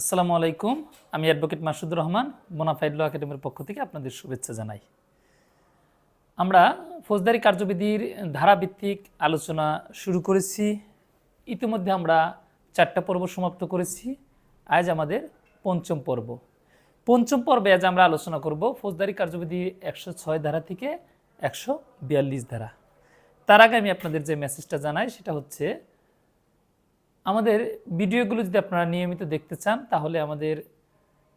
আসসালামু আলাইকুম। আমি অ্যাডভোকেট মাসুদুর রহমান মোনাফাইড ল একাডেমির পক্ষ থেকে আপনাদের শুভেচ্ছা জানাই। আমরা ফৌজদারি কার্যবিধির ধারাভিত্তিক আলোচনা শুরু করেছি। ইতিমধ্যে আমরা চারটা পর্ব সমাপ্ত করেছি। আজ আমাদের পঞ্চম পর্ব। পঞ্চম পর্বে আজ আমরা আলোচনা করব ফৌজদারি কার্যবিধি একশো ছয় ধারা থেকে একশো বিয়াল্লিশ ধারা। তার আগে আমি আপনাদের যে মেসেজটা জানাই, সেটা হচ্ছে আমাদের ভিডিওগুলো যদি আপনারা নিয়মিত দেখতে চান, তাহলে আমাদের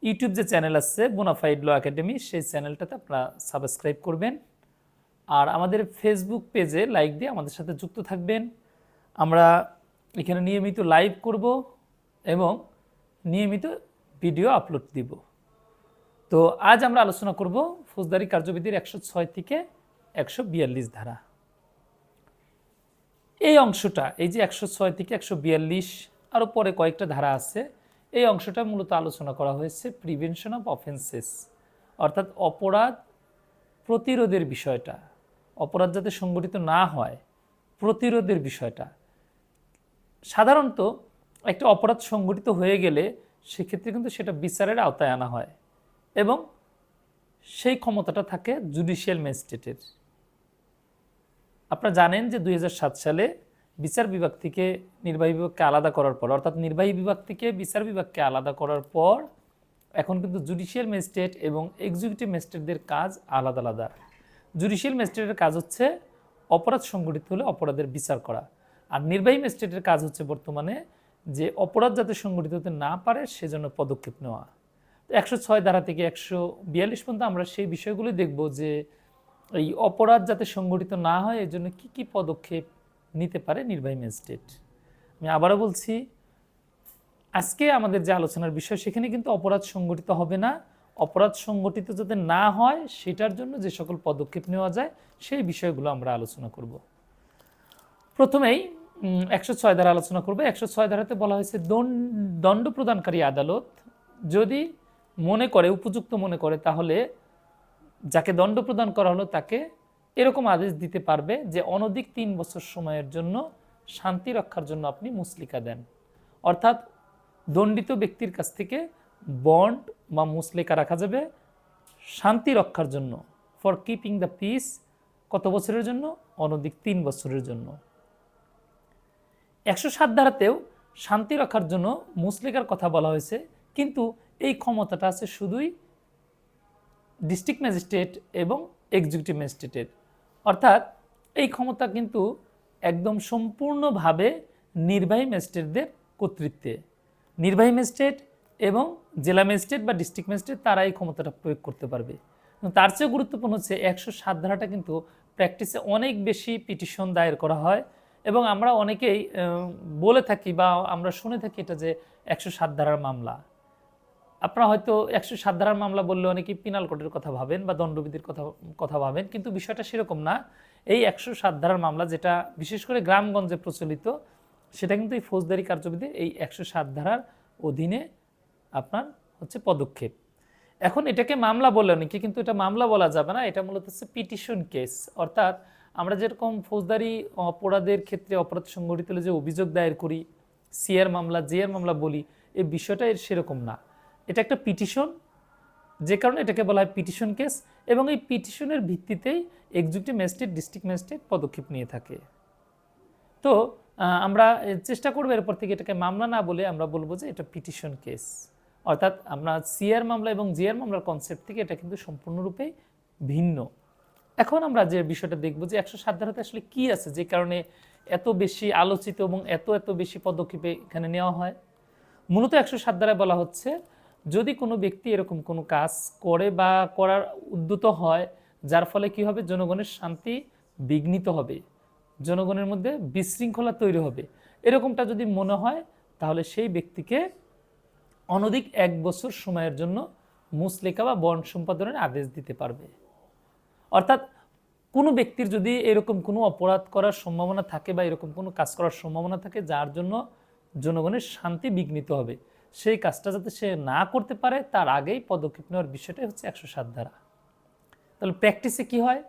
ইউটিউব যে চ্যানেল আছে বোনাফাইড ল একাডেমি সেই চ্যানেলটাতে আপনারা সাবস্ক্রাইব করবেন। আর আমাদের ফেসবুক পেজে লাইক দিয়ে আমাদের সাথে যুক্ত থাকবেন। আমরা এখানে নিয়মিত লাইভ করব এবং নিয়মিত ভিডিও আপলোড দিব। তো আজ আমরা আলোচনা করব ফৌজদারি কার্যবিধির একশো ছয় থেকে একশো বিয়াল্লিশ ধারা। এই অংশটা, এই যে একশো ছয় থেকে একশো বিয়াল্লিশ আরও পরে কয়েকটা ধারা আছে, এই অংশটা মূলত আলোচনা করা হয়েছে প্রিভেনশন অফ অফেন্সেস অর্থাৎ অপরাধ প্রতিরোধের বিষয়টা। অপরাধ যাতে সংগঠিত না হয়, প্রতিরোধের বিষয়টা। সাধারণত একটা অপরাধ সংগঠিত হয়ে গেলে সেক্ষেত্রে কিন্তু সেটা বিচারের আওতায় আনা হয় এবং সেই ক্ষমতাটা থাকে জুডিশিয়াল ম্যাজিস্ট্রেটের আপনারা জানেন যে দুই হাজার সাত সালে বিচার বিভাগ থেকে নির্বাহী বিভাগকে আলাদা করার পর, অর্থাৎ নির্বাহী বিভাগ থেকে বিচার বিভাগকে আলাদা করার পর, এখন কিন্তু জুডিশিয়াল ম্যাজিস্ট্রেট এবং এক্সিকিউটিভ ম্যাজিস্ট্রেটদের কাজ আলাদা আলাদা। জুডিশিয়াল ম্যাজিস্ট্রেটের কাজ হচ্ছে অপরাধ সংগঠিত হলে অপরাধের বিচার করা। আর নির্বাহী ম্যাজিস্ট্রেটের কাজ হচ্ছে বর্তমানে যে অপরাধ যাতে সংগঠিত হতে না পারে, সেজন্য পদক্ষেপ নেওয়া। তো একশো ছয় ধারা থেকে একশো বিয়াল্লিশ পর্যন্ত আমরা সেই বিষয়গুলি দেখব যে এই অপরাধ যাতে সংগঠিত না হয়, এর জন্য কী কী পদক্ষেপ নিতে পারে নির্বাহী ম্যাজিস্ট্রেট? আমি আবারও বলছি, আজকে আমাদের যে আলোচনার বিষয়, সেখানে কিন্তু অপরাধ সংগঠিত হবে না। অপরাধ সংগঠিত যাতে না হয়, সেটার জন্য যে সকল পদক্ষেপ নেওয়া যায়, সেই বিষয়গুলো আমরা আলোচনা করব। প্রথমেই একশো ছয় ধারা আলোচনা করবে। একশো ছয় ধারাতে বলা হয়েছে দণ্ড- দণ্ড প্রদানকারী আদালত যদি মনে করে, উপযুক্ত মনে করে, তাহলে যাকে দণ্ড প্রদান করা হলো তাকে এরকম আদেশ দিতে পারবে যে অনধিক তিন বছর সময়ের জন্য শান্তি রক্ষার জন্য আপনি মুসলিকা দেন। অর্থাৎ দণ্ডিত ব্যক্তির কাছ থেকে বন্ড বা মুসলিকা রাখা যাবে শান্তি রক্ষার জন্য ফর কিপিং দ্য পিস কত বছরের জন্য? অনধিক তিন বছরের জন্য। একশো সাত ধারাতেও শান্তি রক্ষার জন্য মুসলিকার কথা বলা হয়েছে, কিন্তু এই ক্ষমতাটা আছে শুধুই ডিস্ট্রিক্ট ম্যাজিস্ট্রেট এবং এক্সিকিউটিভ ম্যাজিস্ট্রেটের অর্থাৎ এই ক্ষমতা কিন্তু একদম সম্পূর্ণভাবে নির্বাহী ম্যাজিস্ট্রেটদের কর্তৃত্বে। নির্বাহী ম্যাজিস্ট্রেট এবং জেলা ম্যাজিস্ট্রেট বা ডিস্ট্রিক্ট ম্যাজিস্ট্রেট তারা এই ক্ষমতাটা প্রয়োগ করতে পারবে। তার চেয়ে গুরুত্বপূর্ণ হচ্ছে একশো সাত ধারাটা কিন্তু প্র্যাকটিসে অনেক বেশি পিটিশন দায়ের করা হয় এবং আমরা অনেকেই বলে থাকি বা আমরা শুনে থাকি এটা যে একশো সাত ধারার মামলা। আপনারা হয়তো একশো সাত ধারার মামলা বললে অনেকেই পিনাল কোডের কথা ভাবেন বা দণ্ডবিধির কথা কথা ভাবেন, কিন্তু বিষয়টা সেরকম না। এই একশো সাত ধারার মামলা যেটা বিশেষ করে গ্রামগঞ্জে প্রচলিত, সেটা কিন্তু এই ফৌজদারি কার্যবিধির এই একশো সাত ধারার অধীনে আপনার হচ্ছে পদক্ষেপ। এখন এটাকে মামলা বলে অনেকে, কিন্তু এটা মামলা বলা যাবে না, এটা মূলত হচ্ছে পিটিশন কেস। অর্থাৎ আমরা যেরকম ফৌজদারি অপরাধের ক্ষেত্রে অপরাধ সংগঠিত যে অভিযোগ দায়ের করি সিআর মামলা জিআর মামলা বলি, এই বিষয়টা এর সেরকম না। এটা একটা পিটিশন, যে কারণে এটাকে বলা হয় পিটিশন কেস, এবং এই পিটিশনের ভিত্তিতেই এক্সিকিউটিভ ম্যাজিস্ট্রেট ডিস্ট্রিক্ট ম্যাজিস্ট্রেট পদক্ষেপ নিয়ে থাকে। তো আমরা চেষ্টা করব এরপর থেকে এটাকে মামলা না বলে আমরা বলব যে এটা পিটিশন কেস। অর্থাৎ আমরা সিআর মামলা এবং জিআর মামলার কনসেপ্ট থেকে এটা কিন্তু সম্পূর্ণরূপে ভিন্ন। এখন আমরা যে বিষয়টা দেখব যে একশো সাত ধারাতে আসলে কি আছে, যে কারণে এত বেশি আলোচিত এবং এত এত বেশি পদক্ষেপে এখানে নেওয়া হয়। মূলত একশো সাত ধারায় বলা হচ্ছে যদি কোনো ব্যক্তি এরকম কোনো কাজ করে বা করার উদ্যত হয়, যার ফলে কি হবে? জনগণের শান্তি বিঘ্নিত হবে। জনগণের মধ্যে বিশৃঙ্খলা তৈরি হবে। এরকমটা যদি মনে হয়, তাহলে সেই ব্যক্তিকে অনধিক এক বছর সময়ের জন্য মুসলেকা বা বন্ড সম্পাদনের আদেশ দিতে পারবে। অর্থাৎ কোনো ব্যক্তির যদি এরকম কোনো অপরাধ করার সম্ভাবনা থাকে বা এরকম কোনো কাজ করার সম্ভাবনা থাকে, যার জন্য জনগণের শান্তি বিঘ্নিত হবে। সেই কাজটা যাতে সে না করতে পারে, তার আগেই পদক্ষেপ নেওয়ার বিষয়টাই হচ্ছে একশো সাত ধারা। তাহলে প্র্যাকটিসে কি হয়?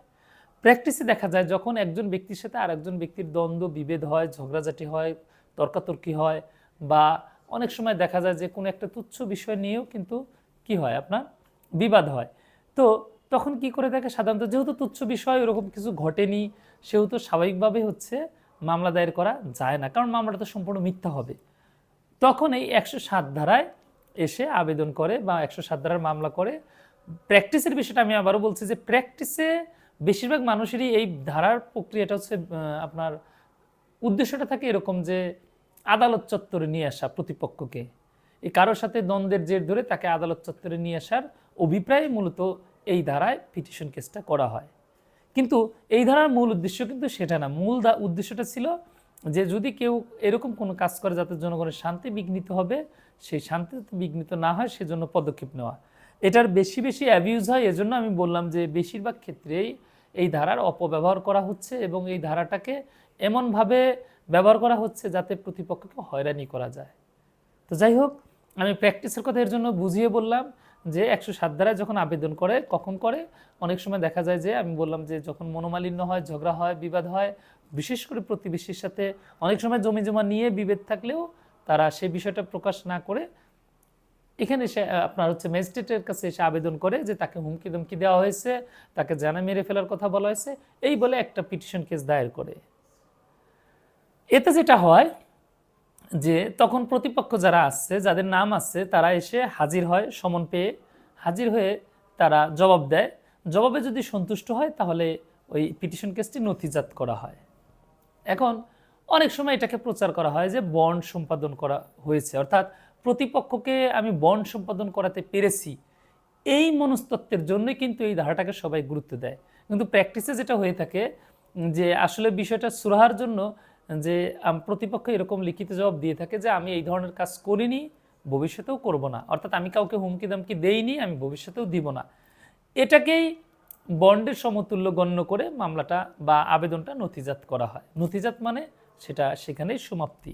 প্র্যাকটিসে দেখা যায় যখন একজন ব্যক্তির সাথে আর একজন ব্যক্তির দ্বন্দ্ব, বিভেদ হয়, ঝগড়াঝাটি হয়, তর্কাতর্কি হয়, বা অনেক সময় দেখা যায় যে কোনো একটা তুচ্ছ বিষয় নিয়েও কিন্তু কি হয় আপনার? বিবাদ হয়। তো তখন কি করে থাকে সাধারণত যেহেতু তুচ্ছ বিষয়, ওরকম কিছু ঘটেনি, সেহেতু স্বাভাবিকভাবে হচ্ছে মামলা দায়ের করা যায় না। কারণ মামলাটা তো সম্পূর্ণ মিথ্যা হবে। তখন এই একশো সাত ধারায় এসে আবেদন করে বা একশো সাত ধারার মামলা করে। প্র্যাকটিসের বিষয়টা আমি আবারও বলছি যে প্র্যাকটিসে বেশিরভাগ মানুষেরই এই ধারার প্রক্রিয়াটা হচ্ছে আপনার উদ্দেশ্যটা থাকে এরকম যে আদালত চত্বরে নিয়ে আসা প্রতিপক্ষকে। এই কারোর সাথে দ্বন্দ্বের জের ধরে তাকে আদালত চত্বরে নিয়ে আসার অভিপ্রায় মূলত এই ধারায় পিটিশন কেসটা করা হয়। কিন্তু এই ধারার মূল উদ্দেশ্য কিন্তু সেটা না। মূল উদ্দেশ্যটা ছিল যে যদি কেউ এরকম কোনো কাজ করে যাতে জনগণের শান্তি বিঘ্নিত হবে, সেই শান্তি বিঘ্নিত না হয়, সেজন্য পদক্ষেপ নেওয়া। এটার বেশি বেশি অ্যাবিউজ হয়, এজন্য আমি বললাম যে বেশিরভাগ ক্ষেত্রেই এই ধারার অপব্যবহার করা হচ্ছে এবং এই ধারাটাকে এমনভাবে ব্যবহার করা হচ্ছে যাতে প্রতিপক্ষকে হয়রানি করা যায়। তো যাই হোক, আমি প্র্যাকটিসের কথা এর জন্য বুঝিয়ে বললাম। যে একশো সাত ধারায় যখন আবেদন করে কখন করে? অনেক সময় দেখা যায় যে আমি বললাম যে যখন মনোমালিন্য হয় ঝগড়া হয় বিবাদ হয় বিশেষ করে প্রতিবেশীর সাথে অনেক সময় জমি জমা নিয়ে বিভেদ থাকলেও তারা সেই বিষয়টা প্রকাশ না করে এখানে আহ, আপনার হচ্ছে ম্যাজিস্ট্রেটের কাছে এসে আবেদন করে যে তাকে হুমকি ধমকি দেওয়া হয়েছে তাকে জানা মেরে ফেলার কথা বলা হয়েছে এই বলে একটা পিটিশন কেস দায়ের করে। এতে যেটা হয় যে তখন প্রতিপক্ষ যারা আসছে, যাদের নাম আসছে তারা এসে হাজির হয় সমন পেয়ে। হাজির হয়ে তারা জবাব দেয়। জবাবে যদি সন্তুষ্ট হয়, তাহলে ওই পিটিশন কেসটি নথিজাত করা হয়। এখন অনেক সময় এটাকে প্রচার করা হয় যে বন্ড সম্পাদন করা হয়েছে। অর্থাৎ প্রতিপক্ষকে আমি বন্ড সম্পাদন করাতে পেরেছি। এই মনস্তত্ত্বের জন্যই কিন্তু এই ধারাটাকে সবাই গুরুত্ব দেয়। কিন্তু প্র্যাকটিসে যেটা হয়ে থাকে, যে আসলে বিষয়টা সুরাহার জন্য যে, আম- প্রতিপক্ষ এরকম লিখিত জবাব দিয়ে থাকে যে, আমি এই ধরনের কাজ করিনি, ভবিষ্যতেও করব না। অর্থাৎ আমি কাউকে হুমকি দামকি দেইনি, আমি ভবিষ্যতেও দিব না। এটাকেই বন্ডের সমতুল্য গণ্য করে মামলাটা বা আবেদনটা নথিজাত করা হয়। নথিজাত মানে সেটা সেখানেই সমাপ্তি।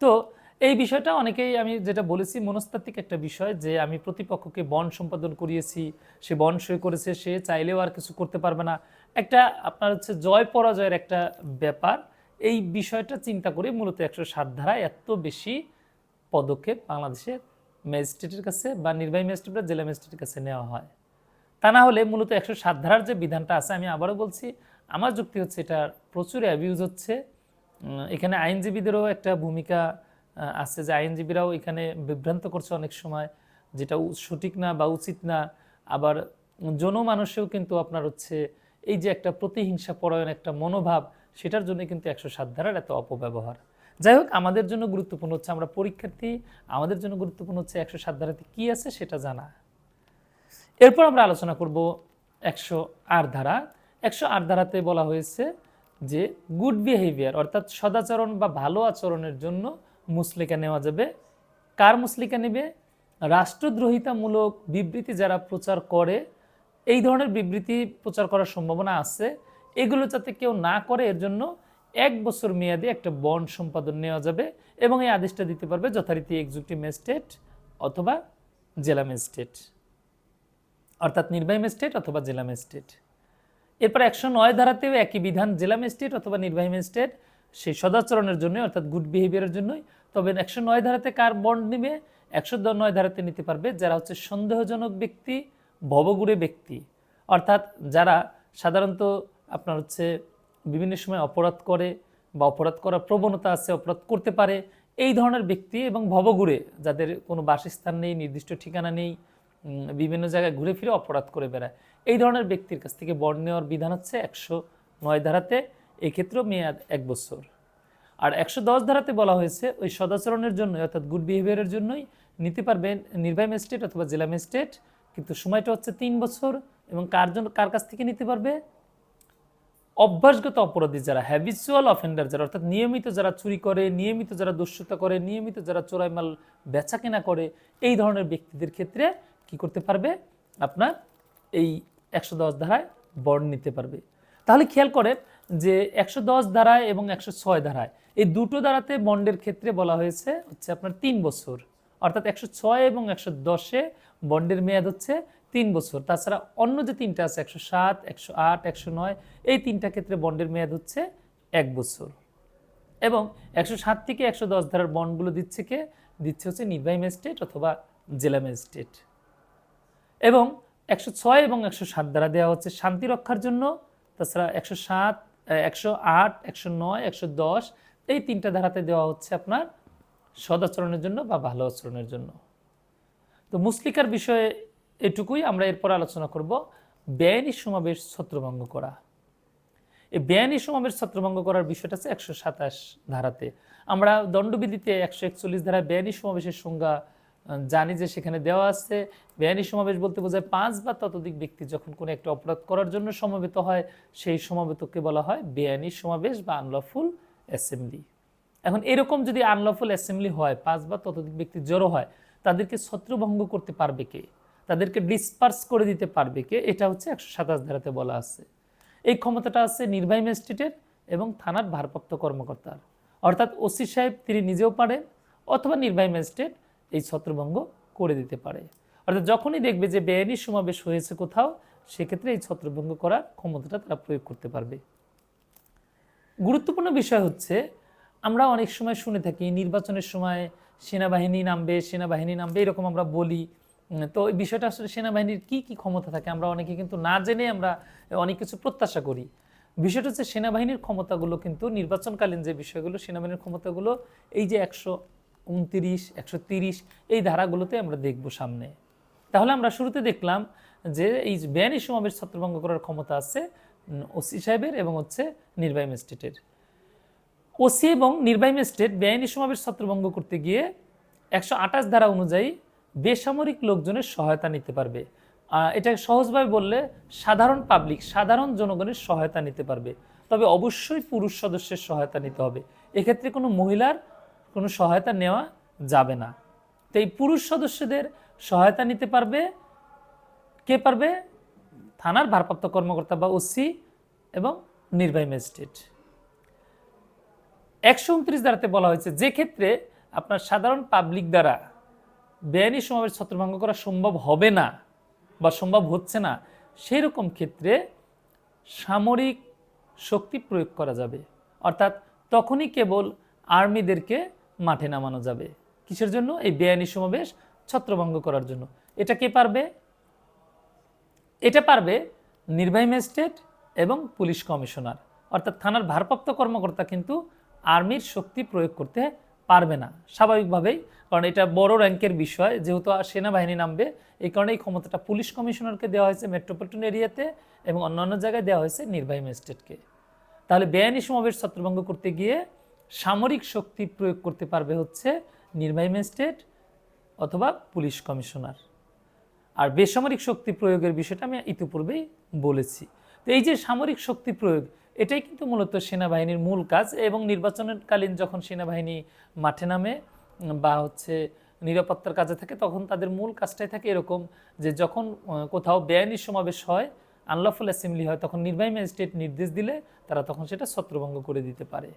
তো এই বিষয়টা অনেকেই আমি যেটা বলেছি, মনস্তাত্ত্বিক একটা বিষয় যে, আমি প্রতিপক্ষকে বন্ড সম্পাদন করিয়েছি, সে বন্ড সই করেছে, সে চাইলেও আর কিছু করতে পারবে না। একটা আপনার হচ্ছে জয় পরাজয়ের একটা ব্যাপার। এই বিষয়টা চিন্তা করে মূলত একশো সাত ধারায় এত বেশি পদক্ষেপ বাংলাদেশের ম্যাজিস্ট্রেটের কাছে বা নির্বাহী ম্যাজিস্ট্রেট বা জেলা ম্যাজিস্ট্রেটের কাছে নেওয়া হয়। তা না হলে মূলত একশো সাত ধারার যে বিধানটা আছে, আমি আবারও বলছি, আমার যুক্তি হচ্ছে এটা প্রচুর অ্যাবিউজ হচ্ছে। এখানে আইনজীবীদেরও একটা ভূমিকা আছে যে আইনজীবীরাও এখানে বিভ্রান্ত করছে অনেক সময়, যেটা সঠিক না বা উচিত না। আবার জনমানুষেও কিন্তু আপনার হচ্ছে এই যে একটা প্রতিহিংসা পরায়ণ একটা মনোভাব সেটার জন্য কিন্তু একশো সাত ধারার এত অপব্যবহার। যাই হোক, আমাদের জন্য গুরুত্বপূর্ণ হচ্ছে আমরা পরীক্ষার্থী, আমাদের জন্য গুরুত্বপূর্ণ হচ্ছে একশো সাত ধারাতে কী আছে সেটা জানা। এরপর আমরা আলোচনা করব একশো আট ধারা। একশো আট ধারাতে বলা হয়েছে যে গুড বিহেভিয়ার অর্থাৎ সদাচরণ বা ভালো আচরণের জন্য মুসলিকা নেওয়া যাবে। কার মুসলিকা নেবে? রাষ্ট্রদ্রোহিতামূলক বিবৃতি যারা প্রচার করে, এই ধরনের বিবৃতি প্রচার করার সম্ভাবনা আছে। এগুলো যাতে কেউ না করে, এর জন্য এক বছর মেয়াদে একটা বন্ড সম্পাদন নেওয়া যাবে এবং এই আদেশটা দিতে পারবে যথারীতি এক্সিকিউটিভ ম্যাজিস্ট্রেট অথবা জেলা ম্যাজিস্ট্রেট অর্থাৎ নির্বাহী ম্যাজিস্ট্রেট অথবা জেলা ম্যাজিস্ট্রেট এরপর একশো নয় ধারাতেও একই বিধান জেলা ম্যাজিস্ট্রেট অথবা নির্বাহী ম্যাজিস্ট্রেট সেই সদাচরণের জন্য অর্থাৎ গুড বিহেভিয়ারের জন্যই। তবে একশো নয় ধারাতে কার বন্ড নেবে? একশো নয় ধারাতে নিতে পারবে যারা হচ্ছে সন্দেহজনক ব্যক্তি ভবগুড়ে ব্যক্তি। অর্থাৎ যারা সাধারণত আপনার হচ্ছে বিভিন্ন সময় অপরাধ করে বা অপরাধ করার প্রবণতা আছে, অপরাধ করতে পারে, এই ধরনের ব্যক্তি এবং ভবঘুরে যাদের কোনো বাসস্থান নেই, নির্দিষ্ট ঠিকানা নেই বিভিন্ন জায়গায় ঘুরে ফিরে অপরাধ করে বেড়ায়। এই ধরনের ব্যক্তির কাছ থেকে বন্ড নেওয়ার বিধান হচ্ছে একশো নয় ধারাতে এক্ষেত্রেও মেয়াদ এক বছর। আর একশো দশ ধারাতে বলা হয়েছে, ওই সদাচরণের জন্য অর্থাৎ গুড বিহেভিয়ারের জন্যই নিতে পারবেন নির্বাহী ম্যাজিস্ট্রেট অথবা জেলা ম্যাজিস্ট্রেট কিন্তু সময়টা হচ্ছে তিন বছর এবং কার জন্য, কার কাছ থেকে নিতে পারবে? অভ্যাসগত অপরাধী যারা হ্যাবিচুয়াল অফেন্ডার যারা, অর্থাৎ নিয়মিত যারা চুরি করে, নিয়মিত যারা দস্যুতা করে, নিয়মিত যারা চোরাই মাল বেচা কেনা করে, এই ধরনের ব্যক্তিদের ক্ষেত্রে কি করতে পারবে? আপনার এই একশো দশ ধারায় বন্ড নিতে পারবে। তাহলে খেয়াল করেন যে একশো দশ ধারায় এবং একশো ছয় ধারায়, এই দুটো ধারাতে বন্ডের ক্ষেত্রে বলা হয়েছে হচ্ছে আপনার তিন বছর। অর্থাৎ একশো ছয় এবং একশো দশে বন্ডের মেয়াদ হচ্ছে তিন বছর। তাছাড়া অন্য যে তিনটা আছে, একশো সাত, একশো আট, একশো নয়, এই তিনটা ক্ষেত্রে বন্ডের মেয়াদ হচ্ছে এক বছর। এবং একশো সাত থেকে একশো দশ ধারার বন্ডগুলো দিচ্ছে কে? দিচ্ছে হচ্ছে নির্বাহী ম্যাজিস্ট্রেট অথবা জেলা ম্যাজিস্ট্রেট। এবং একশো ছয় এবং একশো সাত দ্বারা দেওয়া হচ্ছে শান্তি রক্ষার জন্য। তাছাড়া একশো সাত, একশো আট, একশো নয়, একশো দশ, এই তিনটা ধারাতে দেওয়া হচ্ছে আপনার সদাচরণের জন্য বা ভালো আচরণের জন্য। তো মুসলিকার বিষয়ে এটুকুই আমরা এরপর আলোচনা করব, বেআইনি সমাবেশ ছত্রভঙ্গ করা। এই বেআইনি সমাবেশ ছত্রভঙ্গ করার বিষয়টা আছে একশো সাতাশ ধারাতে। আমরা দণ্ডবিধিতে একশো একচল্লিশ ধারায় বেআইনি সমাবেশের সংজ্ঞা জানি যে সেখানে দেওয়া আছে। বেআইনি সমাবেশ বলতে বোঝায় পাঁচ বা ততোধিক ব্যক্তি যখন কোনো একটা অপরাধ করার জন্য সমবেত হয়, সেই সমবেতকে বলা হয় বেআইনি সমাবেশ বা আনলফুল অ্যাসেম্বলি। এখন এরকম যদি আনলফুল অ্যাসেম্বলি হয়, পাঁচ বা ততোধিক ব্যক্তি জড়ো হয়, তাদেরকে ছত্রভঙ্গ করতে পারবে কে? তাদেরকে ডিসপার্স করে দিতে পারবে কে? এটা হচ্ছে একশো সাতাশ ধারাতে বলা আছে। এই ক্ষমতাটা আছে নির্বাহী ম্যাজিস্ট্রেটের এবং থানার ভারপ্রাপ্ত কর্মকর্তার। অর্থাৎ ওসি সাহেব তিনি নিজেও পারেন অথবা নির্বাহী ম্যাজিস্ট্রেট এই ছত্রভঙ্গ করে দিতে পারে। অর্থাৎ যখনই দেখবে যে বেআইনি সমাবেশ হয়েছে কোথাও, সেক্ষেত্রে এই ছত্রভঙ্গ করার ক্ষমতাটা তারা প্রয়োগ করতে পারবে। গুরুত্বপূর্ণ বিষয় হচ্ছে, আমরা অনেক সময় শুনে থাকি, নির্বাচনের সময় সেনাবাহিনী নামবে সেনাবাহিনী নামবে, এরকম আমরা বলি। তো এই বিষয়টা আসলে সেনাবাহিনীর কি কি ক্ষমতা থাকে আমরা অনেকে কিন্তু না জেনে আমরা অনেক কিছু প্রত্যাশা করি। বিষয়টা হচ্ছে সেনাবাহিনীর ক্ষমতাগুলো কিন্তু নির্বাচনকালীন যে বিষয়গুলো, সেনাবাহিনীর ক্ষমতাগুলো এই যে একশো উনতিরিশ, একশো তিরিশ এই ধারাগুলোতে আমরা দেখব সামনে। তাহলে আমরা শুরুতে দেখলাম যে এই বেআইনি সমাবেশ ছত্রভঙ্গ করার ক্ষমতা আছে ওসি সাহেবের এবং হচ্ছে নির্বাহী ম্যাজিস্ট্রেটের। ওসি এবং নির্বাহী ম্যাজিস্ট্রেট বেআইনি সমাবেশ ছত্রভঙ্গ করতে গিয়ে একশো আঠাশ ধারা অনুযায়ী বেসামরিক লোকজনের সহায়তা নিতে পারবে। এটা সহজভাবে বললে সাধারণ পাবলিক সাধারণ জনগণের সহায়তা নিতে পারবে। তবে অবশ্যই পুরুষ সদস্যের সহায়তা নিতে হবে। এক্ষেত্রে কোনো মহিলার কোনো সহায়তা নেওয়া যাবে না। তো এই পুরুষ সদস্যদের সহায়তা নিতে পারবে কে পারবে? থানার ভারপ্রাপ্ত কর্মকর্তা বা ওসি এবং নির্বাহী ম্যাজিস্ট্রেট। একশো উনত্রিশ দ্বারাতে বলা হয়েছে, যে ক্ষেত্রে আপনার সাধারণ পাবলিক দ্বারা বেআইনি সমাবেশ ছত্রভঙ্গ করা সম্ভব হবে না বা সম্ভব হচ্ছে না সেই রকম ক্ষেত্রে সামরিক শক্তি প্রয়োগ করা যাবে। অর্থাৎ তখনই কেবল আর্মিদেরকে মাঠে নামানো যাবে। কিসের জন্য? এই বেআইনি সমাবেশ ছত্রভঙ্গ করার জন্য। এটা কে পারবে? এটা পারবে নির্বাহী ম্যাজিস্ট্রেট এবং পুলিশ কমিশনার। অর্থাৎ থানার ভারপ্রাপ্ত কর্মকর্তা কিন্তু আর্মির শক্তি প্রয়োগ করতে পারবে না, স্বাভাবিকভাবেই। কারণ এটা বড় র্যাঙ্কের বিষয়। যেহেতু আর সেনাবাহিনী নামবে, এই কারণে এই ক্ষমতাটা পুলিশ কমিশনারকে দেওয়া হয়েছে মেট্রোপলিটন এরিয়াতে এবং অন্যান্য জায়গায় দেওয়া হয়েছে নির্বাহী ম্যাজিস্ট্রেটকে। তাহলে বেআইনি সমাবেশ ছত্রভঙ্গ করতে গিয়ে সামরিক শক্তি প্রয়োগ করতে পারবে হচ্ছে নির্বাহী ম্যাজিস্ট্রেট অথবা পুলিশ কমিশনার। আর বেসামরিক শক্তি প্রয়োগের বিষয়টা আমি ইতিপূর্বেই বলেছি। তো এই যে সামরিক শক্তি প্রয়োগ এটাই কিন্তু মূলত সেনাবাহিনীর মূল কাজ এবং নির্বাচনকালীন যখন সেনাবাহিনী মাঠে নামে বা হচ্ছে নিরাপত্তার কাজে থাকে, তখন তাদের মূল কাজটাই থাকে এরকম যে যখন কোথাও বেআইনি সমাবেশ হয় আনলফুল অ্যাসেম্বলি হয়, তখন নির্বাহী ম্যাজিস্ট্রেট নির্দেশ দিলে তারা তখন সেটা ছত্রভঙ্গ করে দিতে পারে।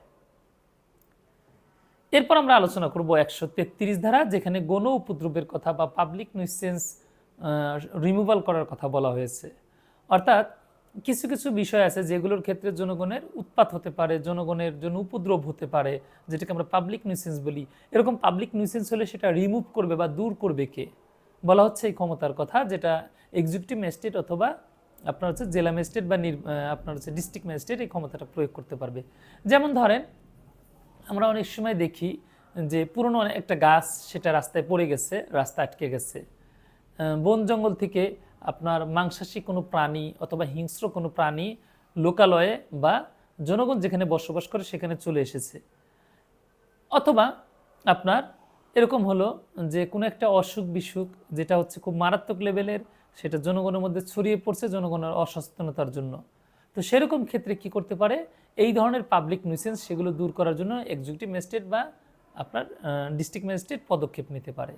এরপর আমরা আলোচনা করব একশো তেত্রিশ ধারা, যেখানে গণ উপদ্রবের কথা বা পাবলিক নিউসেন্স রিমুভাল করার কথা বলা হয়েছে। অর্থাৎ কিছু কিছু বিষয় আছে যেগুলোর ক্ষেত্রে জনগণের উৎপাত হতে পারে, জনগণের জন্য উপদ্রব হতে পারে, যেটাকে আমরা পাবলিক নিউসেন্স বলি। এরকম পাবলিক নিউসেন্স হলে সেটা রিমুভ করবে বা দূর করবে কে? বলা হচ্ছে এই ক্ষমতার কথা, যেটা এক্সিকিউটিভ ম্যাজিস্ট্রেট অথবা আপনার হচ্ছে জেলা ম্যাজিস্ট্রেট বা নির- আপনার হচ্ছে ডিস্ট্রিক্ট ম্যাজিস্ট্রেট এই ক্ষমতাটা প্রয়োগ করতে পারবে। যেমন ধরেন, আমরা অনেক সময় দেখি যে পুরনো একটা গাছ সেটা রাস্তায় পড়ে গেছে, রাস্তা আটকে গেছে। বন জঙ্গল থেকে আপনার মাংসাশী কোনো প্রাণী অথবা হিংস্র কোনো প্রাণী লোকালয়ে বা জনগণ যেখানে বসবাস করে সেখানে চলে এসেছে। অথবা আপনার এরকম হলো যে কোনো একটা অসুখ বিসুখ যেটা হচ্ছে খুব মারাত্মক লেভেলের, সেটা জনগণের মধ্যে ছড়িয়ে পড়ছে জনগণের অসচেতনতার জন্য। তো সেরকম ক্ষেত্রে কি করতে পারে? এই ধরনের পাবলিক নিউসেন্স সেগুলো দূর করার জন্য এক্সিকিউটিভ ম্যাজিস্ট্রেট বা আপনার ডিস্ট্রিক্ট ম্যাজিস্ট্রেট পদক্ষেপ নিতে পারে।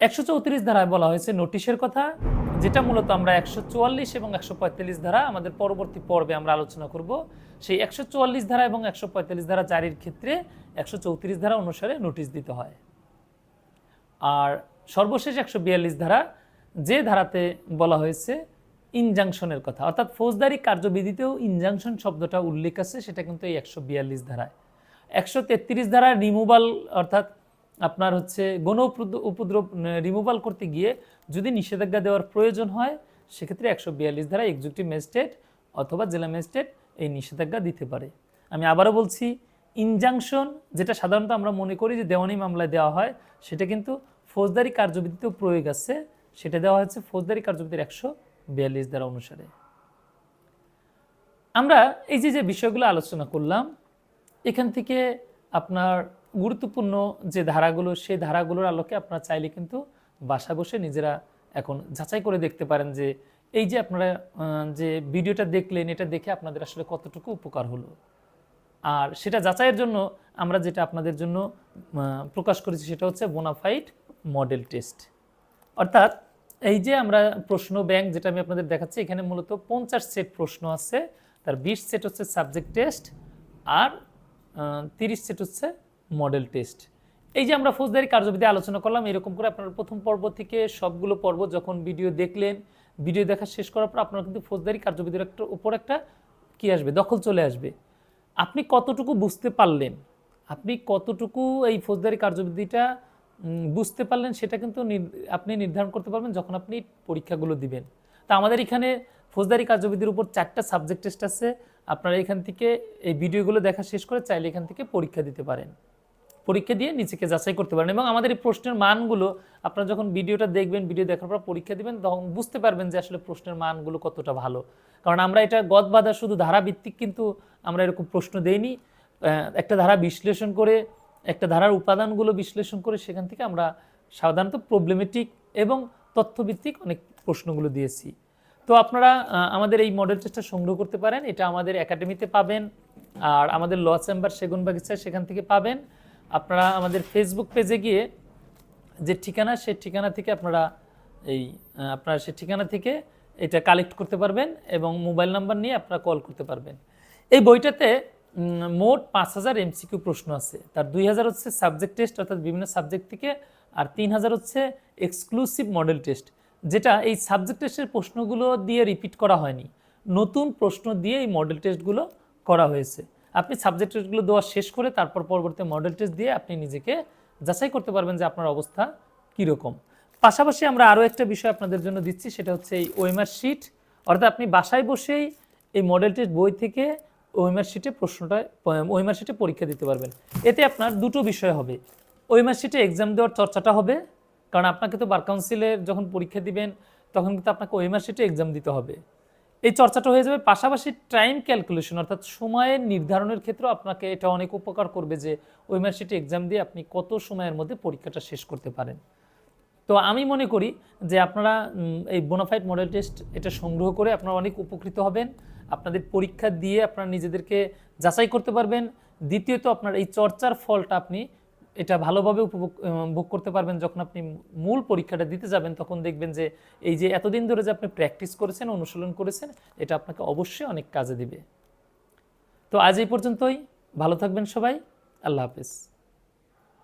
একশো চৌত্রিশ ধারায় বলা হয়েছে নোটিশের কথা, যেটা মূলত আমরা একশো চুয়াল্লিশ এবং একশো পঁয়তাল্লিশ ধারা আমাদের পরবর্তী পর্বে আমরা আলোচনা করব। সেই একশো চুয়াল্লিশ ধারা এবং একশো পঁয়তাল্লিশ ধারা জারির ক্ষেত্রে একশো চৌত্রিশ ধারা অনুসারে নোটিশ দিতে হয়। আর সর্বশেষ একশো বিয়াল্লিশ ধারা যে ধারাতে বলা হয়েছে ইনজাংশনের কথা, অর্থাৎ ফৌজদারি কার্যবিধিতেও ইনজাংশন শব্দটা উল্লেখ আছে, সেটা কিন্তু এই একশো বিয়াল্লিশ ধারায়। একশো তেত্রিশ ধারা রিমুভাল অর্থাৎ আপনার হচ্ছে গণ উপদ্র- উপদ্রব রিমুভাল করতে গিয়ে যদি নিষেধাজ্ঞা দেওয়ার প্রয়োজন হয়, সেক্ষেত্রে একশো বিয়াল্লিশ ধারা এক্সিকিউটিভ ম্যাজিস্ট্রেট অথবা জেলা ম্যাজিস্ট্রেট এই নিষেধাজ্ঞা দিতে পারে। আমি আবারও বলছি ইনজাংশন যেটা সাধারণত আমরা মনে করি যে দেওয়ানি মামলায় দেওয়া হয়, সেটা কিন্তু ফৌজদারি কার্যবিধিতেও প্রয়োগ আছে, সেটা দেওয়া হয়েছে ফৌজদারি কার্যবিধির একশো বিয়াল্লিশ ধারা অনুসারে। আমরা এই যে যে বিষয়গুলো আলোচনা করলাম, এখান থেকে আপনার গুরুত্বপূর্ণ যে ধারাগুলো, সেই ধারাগুলোর আলোকে আপনারা চাইলে কিন্তু বাসা বসে নিজেরা এখন যাচাই করে দেখতে পারেন যে এই যে আপনারা যে ভিডিওটা দেখলেন, এটা দেখে আপনাদের আসলে কতটুকু উপকার হলো। আর সেটা যাচাইয়ের জন্য আমরা যেটা আপনাদের জন্য প্রকাশ করেছি সেটা হচ্ছে বোনাফাইড মডেল টেস্ট অর্থাৎ এই যে আমরা প্রশ্ন ব্যাংক যেটা আমি আপনাদের দেখাচ্ছি, এখানে মূলত পঞ্চাশ সেট প্রশ্ন আছে, তার বিশ সেট হচ্ছে সাবজেক্ট টেস্ট আর তিরিশ সেট হচ্ছে মডেল টেস্ট এই যে আমরা ফৌজদারি কার্যবিধি আলোচনা করলাম, এরকম করে আপনারা প্রথম পর্ব থেকে সবগুলো পর্ব যখন ভিডিও দেখলেন ভিডিও দেখা শেষ করার পর আপনারা কিন্তু ফৌজদারি কার্যবিধির একটা উপর একটা কি আসবে, দখল চলে আসবে। আপনি কতটুকু বুঝতে পারলেন? আপনি কতটুকু এই ফৌজদারি কার্যবিধিটা বুঝতে পারলেন সেটা কিন্তু আপনি নির্ধারণ করতে পারবেন যখন আপনি পরীক্ষাগুলো দিবেন। তা আমাদের এখানে ফৌজদারি কার্যবিধির উপর চারটা সাবজেক্ট টেস্ট আছে। আপনারা এখান থেকে এই ভিডিওগুলো দেখা শেষ করে চাইলে এখান থেকে পরীক্ষা দিতে পারেন। পরীক্ষা দিয়ে নিজেকে যাচাই করতে পারেন এবং আমাদের এই প্রশ্নের মানগুলো আপনারা যখন ভিডিওটা দেখবেন, ভিডিও দেখার পর পরীক্ষা দিবেন, তখন বুঝতে পারবেন যে আসলে প্রশ্নের মানগুলো কতটা ভালো। কারণ আমরা এটা গদ বাঁধা শুধু ধারাভিত্তিক কিন্তু আমরা এরকম প্রশ্ন দেইনি। একটা ধারা বিশ্লেষণ করে, একটা ধারার উপাদানগুলো বিশ্লেষণ করে সেখান থেকে আমরা সাধারণত প্রবলেমেটিক এবং তথ্যভিত্তিক অনেক প্রশ্নগুলো দিয়েছি। তো আপনারা আমাদের এই মডেল টেস্টটা সংগ্রহ করতে পারেন। এটা আমাদের একাডেমিতে পাবেন আর আমাদের ল চেম্বার সেগুন বাগিচা সেখান থেকে পাবেন। আপনারা আমাদের ফেসবুক পেজে গিয়ে যে ঠিকানা, সেই ঠিকানা থেকে আপনারা এই আপনারা সেই ঠিকানা থেকে এটা কালেক্ট করতে পারবেন এবং মোবাইল নাম্বার নিয়ে আপনারা কল করতে পারবেন। এই বইটাতে মোট পাঁচ হাজার এমসিকিউ প্রশ্ন আছে। তার দুই হাজার হচ্ছে সাবজেক্ট টেস্ট অর্থাৎ বিভিন্ন সাবজেক্ট থেকে, আর তিন হাজার হচ্ছে এক্সক্লুসিভ মডেল টেস্ট যেটা এই সাবজেক্ট টেস্টের প্রশ্নগুলো দিয়ে রিপিট করা হয়নি। নতুন প্রশ্ন দিয়ে এই মডেল টেস্টগুলো করা হয়েছে। আপনি সাবজেক্ট টেস্টগুলো দেওয়া শেষ করে তারপর পরবর্তী মডেল টেস্ট দিয়ে আপনি নিজেকে যাচাই করতে পারবেন যে আপনার অবস্থা কীরকম। পাশাপাশি আমরা আরও একটা বিষয় আপনাদের জন্য দিচ্ছি, সেটা হচ্ছে এই ওয়েমার শিট অর্থাৎ আপনি বাসায় বসেই এই মডেল টেস্ট বই থেকে ওয়েমার শিটে প্রশ্নটা ওয়েমার শিটে পরীক্ষা দিতে পারবেন। এতে আপনার দুটো বিষয় হবে। ওয়েমার শিটে এক্সাম দেওয়ার চর্চাটা হবে, কারণ আপনাকে তো বার কাউন্সিলের যখন পরীক্ষা দিবেন, তখন কিন্তু আপনাকে ওয়েমার শিটে এক্সাম দিতে হবে। এই চর্চাটা হয়ে যাবে। পাশাপাশি টাইম ক্যালকুলেশন অর্থাৎ সময়ের নির্ধারণের ক্ষেত্রেও আপনাকে এটা অনেক উপকার করবে যে ওই শিটে এক্সাম দিয়ে আপনি কত সময়ের মধ্যে পরীক্ষাটা শেষ করতে পারেন। তো আমি মনে করি যে আপনারা এই বোনাফাইড মডেল টেস্ট এটা সংগ্রহ করে আপনারা অনেক উপকৃত হবেন। আপনাদের পরীক্ষা দিয়ে আপনারা নিজেদেরকে যাচাই করতে পারবেন। দ্বিতীয়ত আপনার এই চর্চার ফলটা আপনি এটা ভালোভাবে উপভোগ ভোগ করতে পারবেন যখন আপনি মূল পরীক্ষাটা দিতে যাবেন, তখন দেখবেন যে এই যে এতদিন ধরে যে আপনি প্র্যাকটিস করেছেন, অনুশীলন করেছেন, এটা আপনাকে অবশ্যই অনেক কাজে দিবে। তো আজ এই পর্যন্তই। ভালো থাকবেন সবাই। আল্লাহ হাফেজ।